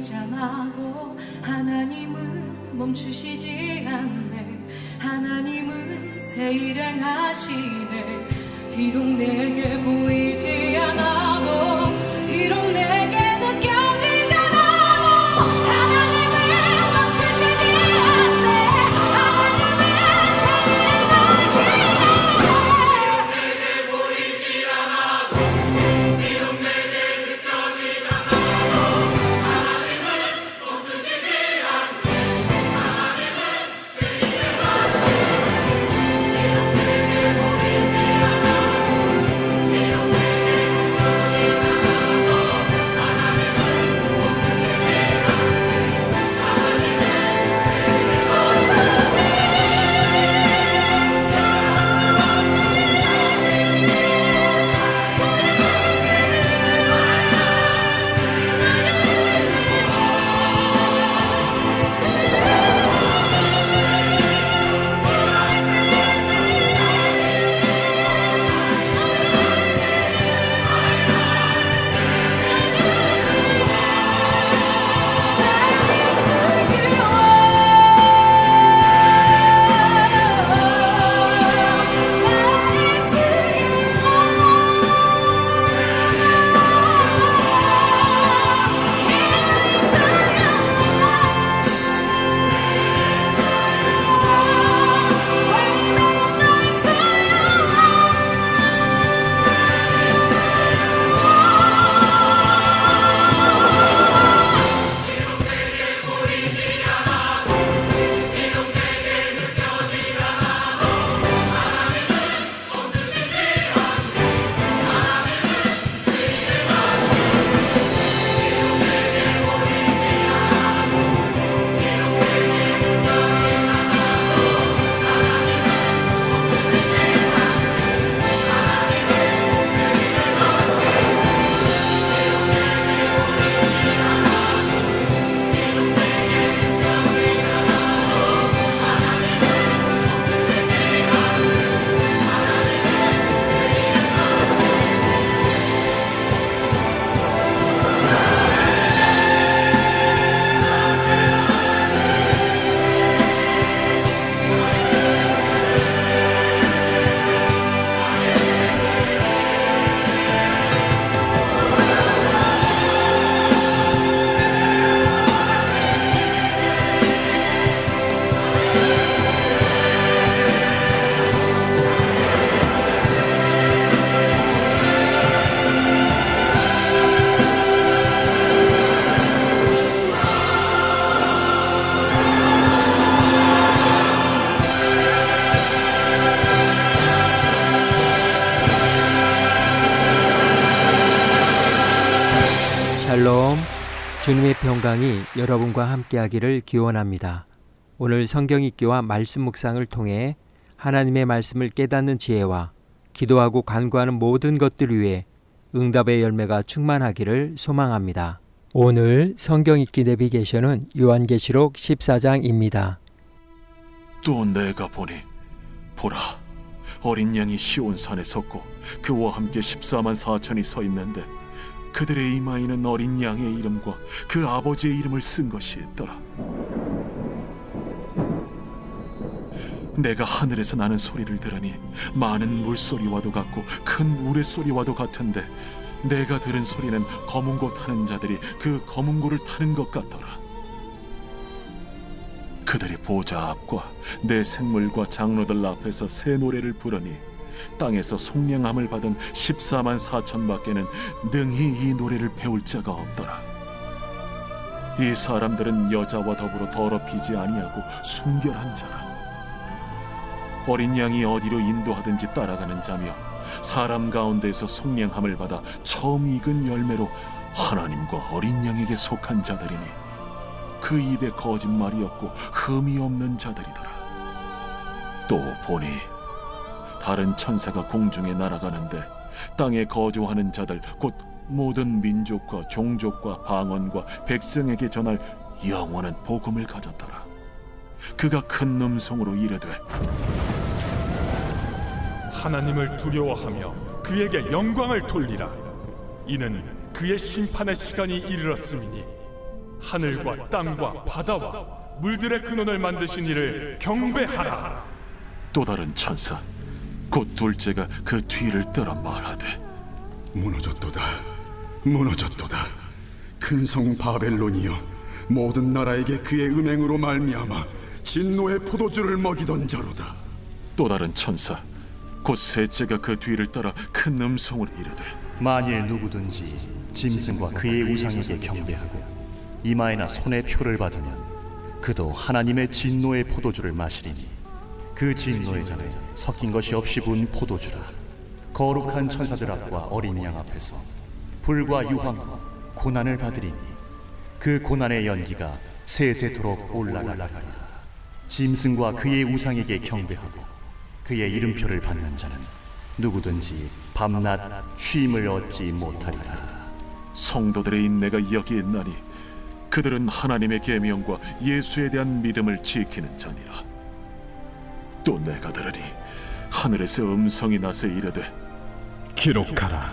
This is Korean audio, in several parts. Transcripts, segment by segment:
시장하고 하나님은 멈추시지 않네. 하나님은 새 일행하시네. 비록 내게 보이지 않아도 비록 내 평강이 여러분과 함께하기를 기원합니다. 오늘 성경 읽기와 말씀 묵상을 통해 하나님의 말씀을 깨닫는 지혜와 기도하고 간구하는 모든 것들 위해 응답의 열매가 충만하기를 소망합니다. 오늘 성경 읽기 내비게이션은 요한계시록 14장입니다. 또 내가 보니 보라 어린 양이 시온 산에 섰고 그와 함께 14만 4천이 서 있는데 그들의 이마에는 어린 양의 이름과 그 아버지의 이름을 쓴 것이 있더라. 내가 하늘에서 나는 소리를 들으니 많은 물소리와도 같고 큰 우레소리와도 같은데 내가 들은 소리는 검은 고 타는 자들이 그 검은 고를 타는 것 같더라. 그들이 보좌 앞과 내 생물과 장로들 앞에서 새 노래를 부르니 땅에서 속량함을 받은 14만 4천밖에는 능히 이 노래를 배울 자가 없더라. 이 사람들은 여자와 더불어 더럽히지 아니하고 순결한 자라. 어린 양이 어디로 인도하든지 따라가는 자며 사람 가운데서 속량함을 받아 처음 익은 열매로 하나님과 어린 양에게 속한 자들이니 그 입에 거짓말이 없고 흠이 없는 자들이더라. 또 보니 다른 천사가 공중에 날아가는데 땅에 거주하는 자들 곧 모든 민족과 종족과 방언과 백성에게 전할 영원한 복음을 가졌더라. 그가 큰 음성으로 이르되 하나님을 두려워하며 그에게 영광을 돌리라. 이는 그의 심판의 시간이 이르렀음이니 하늘과 땅과 바다와 물들의 근원을 만드신 이를 경배하라. 또 다른 천사 곧 둘째가 그 뒤를 따라 말하되 무너졌도다 무너졌도다. 큰 성 바벨론이여 모든 나라에게 그의 은행으로 말미암아 진노의 포도주를 먹이던 자로다. 또 다른 천사 곧 셋째가 그 뒤를 따라 큰 음성으로 이르되 만일 누구든지 짐승과 그의 우상에게 경배하고 이마에나 손에 표를 받으면 그도 하나님의 진노의 포도주를 마시리니 그 진노의 잔에 섞인 것이 없이 부은 포도주라 거룩한 천사들 앞과 어린 양 앞에서 불과 유황과 고난을 받으리니 그 고난의 연기가 세세토록 올라가리라 짐승과 그의 우상에게 경배하고 그의 이름표를 받는 자는 누구든지 밤낮 쉼을 얻지 못하리라. 성도들의 인내가 여기 있나니 그들은 하나님의 계명과 예수에 대한 믿음을 지키는 자니라. 또 내가 들으니 하늘에서 음성이 나서 이르되 기록하라.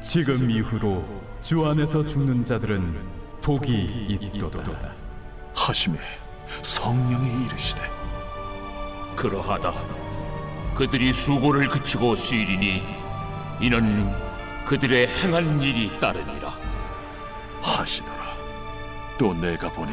지금 이후로 주 안에서 죽는 자들은 복이 있도다. 하심에 성령이 이르시되 그러하다. 그들이 수고를 그치고 쉬리니 이는 그들의 행한 일이 따르니라. 하시더라. 또 내가 보니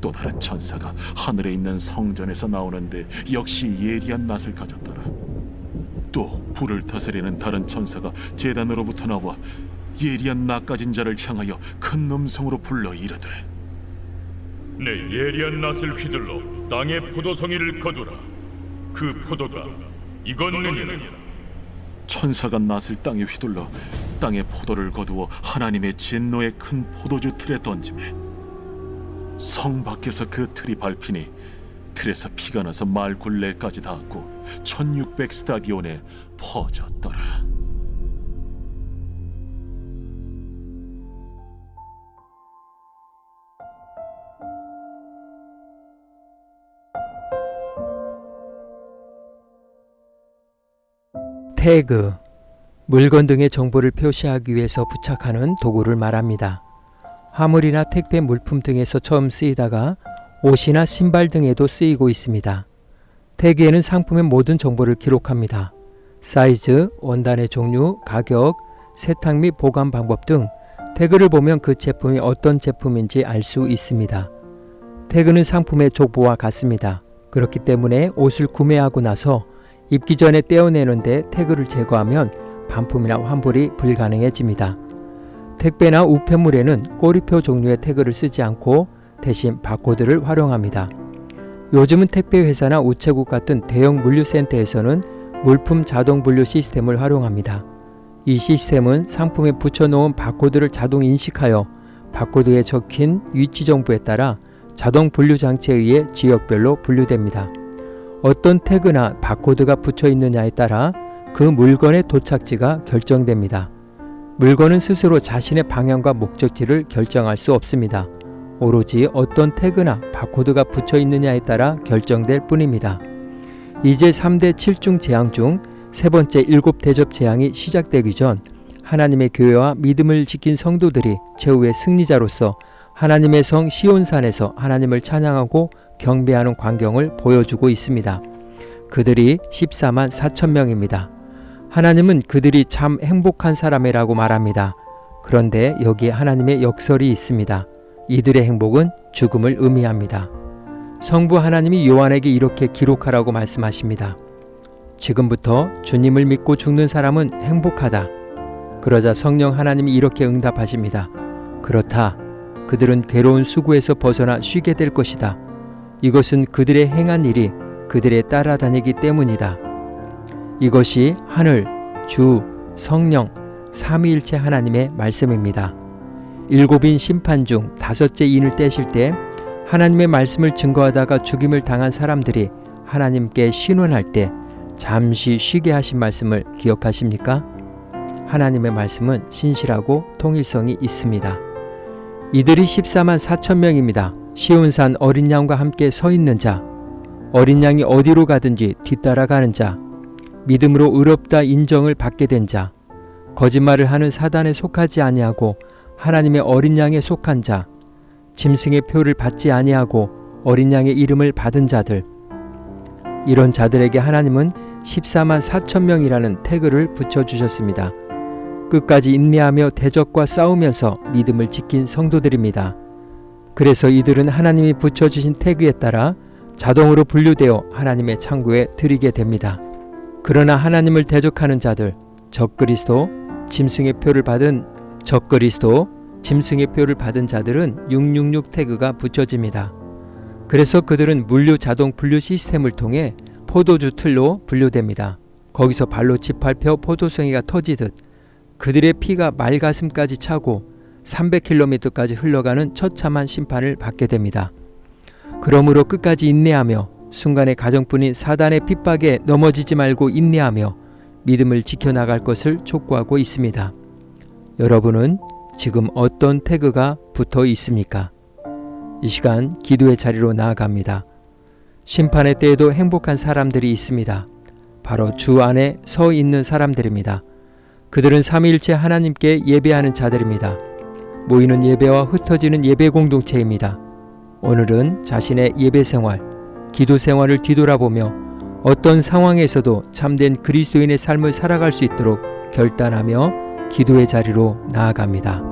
또 다른 천사가 하늘에 있는 성전에서 나오는데 역시 예리한 낫을 가졌더라 또 불을 다스리는 다른 천사가 제단으로부터 나와 예리한 낫 가진 자를 향하여 큰 음성으로 불러 이르되 내 예리한 낯을 휘둘러 땅의 포도송이를 거두라. 그 포도가 익었느니라. 천사가 낫을 땅에 휘둘러 땅의 포도를 거두어 하나님의 진노의 큰 포도주 틀에 던지매 성 밖에서 그 틀이 밟히니 틀에서 피가 나서 말 굴레까지 닿았고 1600 스타디온에 퍼졌더라 태그 물건 등의 정보를 표시하기 위해서 부착하는 도구를 말합니다. 화물이나 택배 물품 등에서 처음 쓰이다가 옷이나 신발 등에도 쓰이고 있습니다. 태그에는 상품의 모든 정보를 기록합니다. 사이즈, 원단의 종류, 가격, 세탁 및 보관 방법 등 태그를 보면 그 제품이 어떤 제품인지 알 수 있습니다. 태그는 상품의 족보와 같습니다. 그렇기 때문에 옷을 구매하고 나서 입기 전에 떼어내는데 태그를 제거하면 반품이나 환불이 불가능해집니다. 택배나 우편물에는 꼬리표 종류의 태그를 쓰지 않고 대신 바코드를 활용합니다. 요즘은 택배 회사나 우체국 같은 대형 물류센터에서는 물품 자동 분류 시스템을 활용합니다. 이 시스템은 상품에 붙여놓은 바코드를 자동 인식하여 바코드에 적힌 위치 정보에 따라 자동 분류 장치에 의해 지역별로 분류됩니다. 어떤 태그나 바코드가 붙여 있느냐에 따라 그 물건의 도착지가 결정됩니다. 물건은 스스로 자신의 방향과 목적지를 결정할 수 없습니다. 오로지 어떤 태그나 바코드가 붙여 있느냐에 따라 결정될 뿐입니다. 이제 3대 7중 재앙 중 세 번째 일곱 대접 재앙이 시작되기 전 하나님의 교회와 믿음을 지킨 성도들이 최후의 승리자로서 하나님의 성 시온산에서 하나님을 찬양하고 경배하는 광경을 보여주고 있습니다. 그들이 14만 4천 명입니다. 하나님은 그들이 참 행복한 사람이라고 말합니다. 그런데 여기에 하나님의 역설이 있습니다. 이들의 행복은 죽음을 의미합니다. 성부 하나님이 요한에게 이렇게 기록하라고 말씀하십니다. 지금부터 주님을 믿고 죽는 사람은 행복하다. 그러자 성령 하나님이 이렇게 응답하십니다. 그렇다. 그들은 괴로운 수고에서 벗어나 쉬게 될 것이다. 이것은 그들의 행한 일이 그들의 따라다니기 때문이다. 이것이 하늘, 주, 성령, 삼위일체 하나님의 말씀입니다. 일곱인 심판 중 다섯째 인을 떼실 때 하나님의 말씀을 증거하다가 죽임을 당한 사람들이 하나님께 신원할 때 잠시 쉬게 하신 말씀을 기억하십니까? 하나님의 말씀은 신실하고 통일성이 있습니다. 이들이 14만 4천 명입니다. 시온산 어린 양과 함께 서 있는 자, 어린 양이 어디로 가든지 뒤따라가는 자, 믿음으로 의롭다 인정을 받게 된 자, 거짓말을 하는 사단에 속하지 아니하고 하나님의 어린 양에 속한 자, 짐승의 표를 받지 아니하고 어린 양의 이름을 받은 자들. 이런 자들에게 하나님은 14만 4천 명이라는 태그를 붙여 주셨습니다. 끝까지 인내하며 대적과 싸우면서 믿음을 지킨 성도들입니다. 그래서 이들은 하나님이 붙여주신 태그에 따라 자동으로 분류되어 하나님의 창고에 들이게 됩니다. 그러나 하나님을 대적하는 자들, 적그리스도, 짐승의 표를 받은 적그리스도, 짐승의 표를 받은 자들은 666 태그가 붙여집니다. 그래서 그들은 물류 자동 분류 시스템을 통해 포도주 틀로 분류됩니다. 거기서 발로 짓밟혀 포도송이가 터지듯 그들의 피가 말가슴까지 차고 300km까지 흘러가는 처참한 심판을 받게 됩니다. 그러므로 끝까지 인내하며 순간의 가정뿐인 사단의 핍박에 넘어지지 말고 인내하며 믿음을 지켜나갈 것을 촉구하고 있습니다. 여러분은 지금 어떤 태그가 붙어 있습니까? 이 시간 기도의 자리로 나아갑니다. 심판의 때에도 행복한 사람들이 있습니다. 바로 주 안에 서 있는 사람들입니다. 그들은 삼위일체 하나님께 예배하는 자들입니다. 모이는 예배와 흩어지는 예배 공동체입니다. 오늘은 자신의 예배 생활, 기도 생활을 뒤돌아보며 어떤 상황에서도 참된 그리스도인의 삶을 살아갈 수 있도록 결단하며 기도의 자리로 나아갑니다.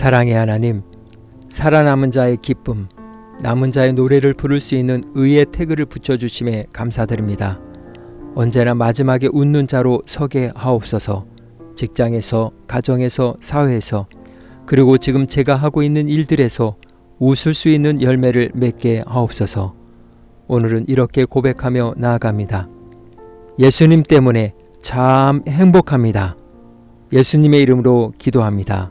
사랑의 하나님, 살아남은 자의 기쁨, 남은 자의 노래를 부를 수 있는 의의 태그를 붙여주심에 감사드립니다. 언제나 마지막에 웃는 자로 서게 하옵소서. 직장에서, 가정에서, 사회에서, 그리고 지금 제가 하고 있는 일들에서 웃을 수 있는 열매를 맺게 하옵소서. 오늘은 이렇게 고백하며 나아갑니다. 예수님 때문에 참 행복합니다. 예수님의 이름으로 기도합니다.